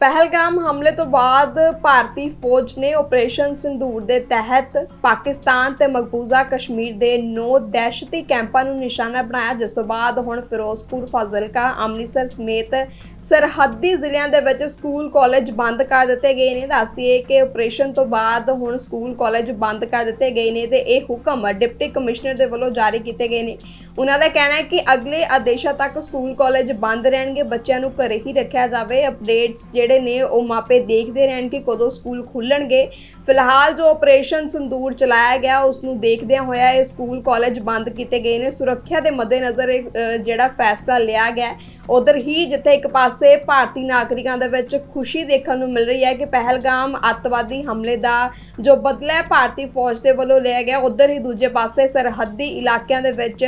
ਪਹਿਲਗਾਮ ਹਮਲੇ ਤੋਂ ਬਾਅਦ ਭਾਰਤੀ ਫੌਜ ਨੇ ਆਪਰੇਸ਼ਨ ਸਿੰਦੂਰ ਦੇ ਤਹਿਤ ਪਾਕਿਸਤਾਨ ਤੇ ਮਕਬੂਜ਼ਾ ਕਸ਼ਮੀਰ ਦੇ 9 ਦਹਿਸ਼ਤੀ ਕੈਂਪਾਂ ਨੂੰ ਨਿਸ਼ਾਨਾ ਬਣਾਇਆ, ਜਿਸ ਤੋਂ ਬਾਅਦ ਹੁਣ ਫਿਰੋਜ਼ਪੁਰ, ਫਾਜ਼ਿਲਕਾ, ਅੰਮ੍ਰਿਤਸਰ ਸਮੇਤ ਸਰਹੱਦੀ ਜ਼ਿਲ੍ਹਿਆਂ ਦੇ ਵਿੱਚ ਸਕੂਲ, ਕਾਲਜ ਬੰਦ ਕਰ ਦਿੱਤੇ ਗਏ ਨੇ। ਦੱਸਦੀਏ ਕਿ ਆਪਰੇਸ਼ਨ ਤੋਂ ਬਾਅਦ ਹੁਣ ਸਕੂਲ, ਕਾਲਜ ਬੰਦ ਕਰ ਦਿੱਤੇ ਗਏ ਨੇ ਤੇ ਇਹ ਹੁਕਮ ਡਿਪਟੀ ਕਮਿਸ਼ਨਰ ਦੇ ਵੱਲੋਂ ਜਾਰੀ ਕੀਤੇ ਗਏ ਨੇ। ਉਹਨਾਂ ਦਾ ਕਹਿਣਾ ਹੈ ਕਿ ਅਗਲੇ ਆਦੇਸ਼ਾਂ ਤੱਕ ਸਕੂਲ, ਕਾਲਜ ਬੰਦ ਰਹਿਣਗੇ। ਬੱਚਿਆਂ ਨੂੰ ਘਰੇ ਹੀ ਰੱਖਿਆ ਜਾਵੇ। ਅਪਡੇਟਸ ਜਿਹੜੇ ਨੇ ਉਹ ਮਾਪੇ ਦੇਖਦੇ ਰਹਿਣ ਕਿ ਕਦੋਂ ਸਕੂਲ ਖੁੱਲਣਗੇ। ਫਿਲਹਾਲ ਜੋ ਆਪਰੇਸ਼ਨ ਸੰਦੂਰ ਚਲਾਇਆ ਗਿਆ ਉਸ ਨੂੰ ਦੇਖਦਿਆਂ ਹੋਇਆ ਇਹ ਸਕੂਲ ਕਾਲਜ ਬੰਦ ਕੀਤੇ ਗਏ ਨੇ। ਸੁਰੱਖਿਆ ਦੇ ਮੱਦੇਨਜ਼ਰ ਜਿਹੜਾ ਫੈਸਲਾ ਲਿਆ ਗਿਆ ਉਧਰ ਹੀ ਜਿੱਥੇ ਇੱਕ ਪਾਸੇ ਭਾਰਤੀ ਨਾਗਰਿਕਾਂ ਦੇ ਵਿੱਚ ਖੁਸ਼ੀ ਦੇਖਣ ਨੂੰ ਮਿਲ ਰਹੀ ਹੈ ਕਿ ਪਹਿਲਗਾਮ ਅੱਤਵਾਦੀ ਹਮਲੇ ਦਾ ਜੋ ਬਦਲਾ ਭਾਰਤੀ ਫੌਜ ਦੇ ਵੱਲੋਂ ਲਿਆ ਗਿਆ, ਉਧਰ ਹੀ ਦੂਜੇ ਪਾਸੇ ਸਰਹੱਦੀ ਇਲਾਕਿਆਂ ਦੇ ਵਿੱਚ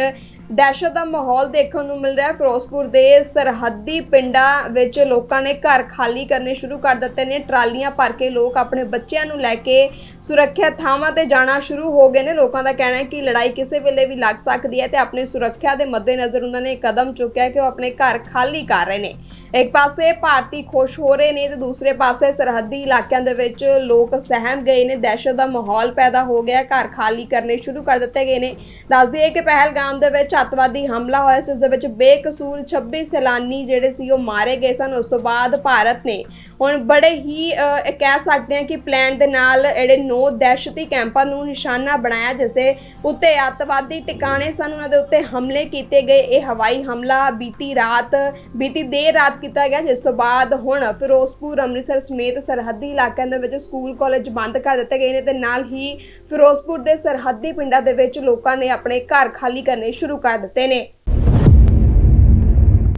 ਦਹਿਸ਼ਤ ਦਾ ਮਾਹੌਲ ਦੇਖਣ ਨੂੰ ਮਿਲ ਰਿਹਾ ਹੈ। ਫਿਰੋਜ਼ਪੁਰ ਦੇ ਸਰਹੱਦੀ ਪਿੰਡਾਂ ਵਿੱਚ ਲੋਕਾਂ ਨੇ ਘਰ ਖਾਲੀ ਕਰਨੇ ਸ਼ੁਰੂ ਕਰ ਦਿੱਤੇ ਨੇ। ਟਰਾਲੀਆਂ ਭਰ ਕੇ ਲੋਕ ਆਪਣੇ ਬੱਚਿਆਂ ਨੂੰ ਲੈ ਕੇ ਸੁਰੱਖਿਅਤ ਥਾਵਾਂ ਤੇ ਜਾਣਾ ਸ਼ੁਰੂ ਹੋ ਗਏ ਨੇ। ਲੋਕਾਂ ਦਾ ਕਹਿਣਾ ਹੈ ਕਿ ਲੜਾਈ ਕਿਸੇ ਵੇਲੇ ਵੀ ਲੱਗ ਸਕਦੀ ਹੈ ਤੇ ਆਪਣੀ ਸੁਰੱਖਿਆ ਦੇ ਮੱਦੇਨਜ਼ਰ ਉਹਨਾਂ ਨੇ ਕਦਮ ਚੁੱਕਿਆ ਕਿ ਉਹ ਆਪਣੇ ਘਰ ਖਾਲੀ ਕਰ ਰਹੇ ਨੇ। ਇੱਕ ਪਾਸੇ ਭਾਰਤੀ ਖੁਸ਼ ਹੋ ਰਹੇ ਨੇ ਤੇ ਦੂਸਰੇ ਪਾਸੇ ਸਰਹੱਦੀ ਇਲਾਕਿਆਂ ਦੇ ਵਿੱਚ ਲੋਕ ਸਹਿਮ ਗਏ ਨੇ। ਦਹਿਸ਼ਤ ਦਾ ਮਾਹੌਲ ਪੈਦਾ ਹੋ ਗਿਆ ਘਰ ਖਾਲੀ ਕਰਨੇ ਸ਼ੁਰੂ ਕਰ ਦਿੱਤੇ ਗਏ ਨੇ। ਦੱਸ ਦਈਏ ਕਿ ਪਹਿਲਗਾਮ ਦੇ ਵਿੱਚ ਅੱਤਵਾਦੀ ਹਮਲਾ ਹੋਇਆ ਸੀ ਇਸ ਦੇ ਵਿੱਚ ਬੇਕਸੂਰ 26 ਸੈਲਾਨੀ ਜਿਹੜੇ ਸੀ ਉਹ ਮਾਰੇ ਗਏ ਸਨ। ਉਸ ਤੋਂ ਬਾਅਦ ਭਾਰਤ ਨੇ ਹੁਣ ਬੜੇ ਹੀ ਕਹਿ ਸਕਦੇ ਹਾਂ ਕਿ ਪਲਾਨ ਦੇ ਨਾਲ ਜਿਹੜੇ ਨੌ ਦਹਿਸ਼ਤੀ ਕੈਂਪਾਂ ਨੂੰ ਨਿਸ਼ਾਨਾ ਬਣਾਇਆ, ਜਿਸ ਦੇ ਉੱਤੇ ਅੱਤਵਾਦੀ ਟਿਕਾਣੇ ਸਨ, ਉਹਨਾਂ ਦੇ ਉੱਤੇ ਹਮਲੇ ਕੀਤੇ ਗਏ। ਇਹ ਹਵਾਈ ਹਮਲਾ ਬੀਤੀ ਰਾਤ, ਬੀਤੀ ਦੇਰ ਰਾਤ ਕੀਤਾ ਗਿਆ, ਜਿਸ ਤੋਂ ਬਾਅਦ ਹੁਣ ਫਿਰੋਜ਼ਪੁਰ, ਅੰਮ੍ਰਿਤਸਰ ਸਮੇਤ ਸਰਹੱਦੀ ਇਲਾਕਿਆਂ ਦੇ ਵਿੱਚ ਸਕੂਲ, ਕਾਲਜ ਬੰਦ ਕਰ ਦਿੱਤੇ ਗਏ ਨੇ ਤੇ ਨਾਲ ਹੀ ਫਿਰੋਜ਼ਪੁਰ ਦੇ ਸਰਹੱਦੀ ਪਿੰਡਾਂ ਦੇ ਵਿੱਚ ਲੋਕਾਂ ਨੇ ਆਪਣੇ ਘਰ ਖਾਲੀ ਕਰਨੇ ਸ਼ੁਰੂ ਕਰ ਦਿੱਤੇ ਨੇ।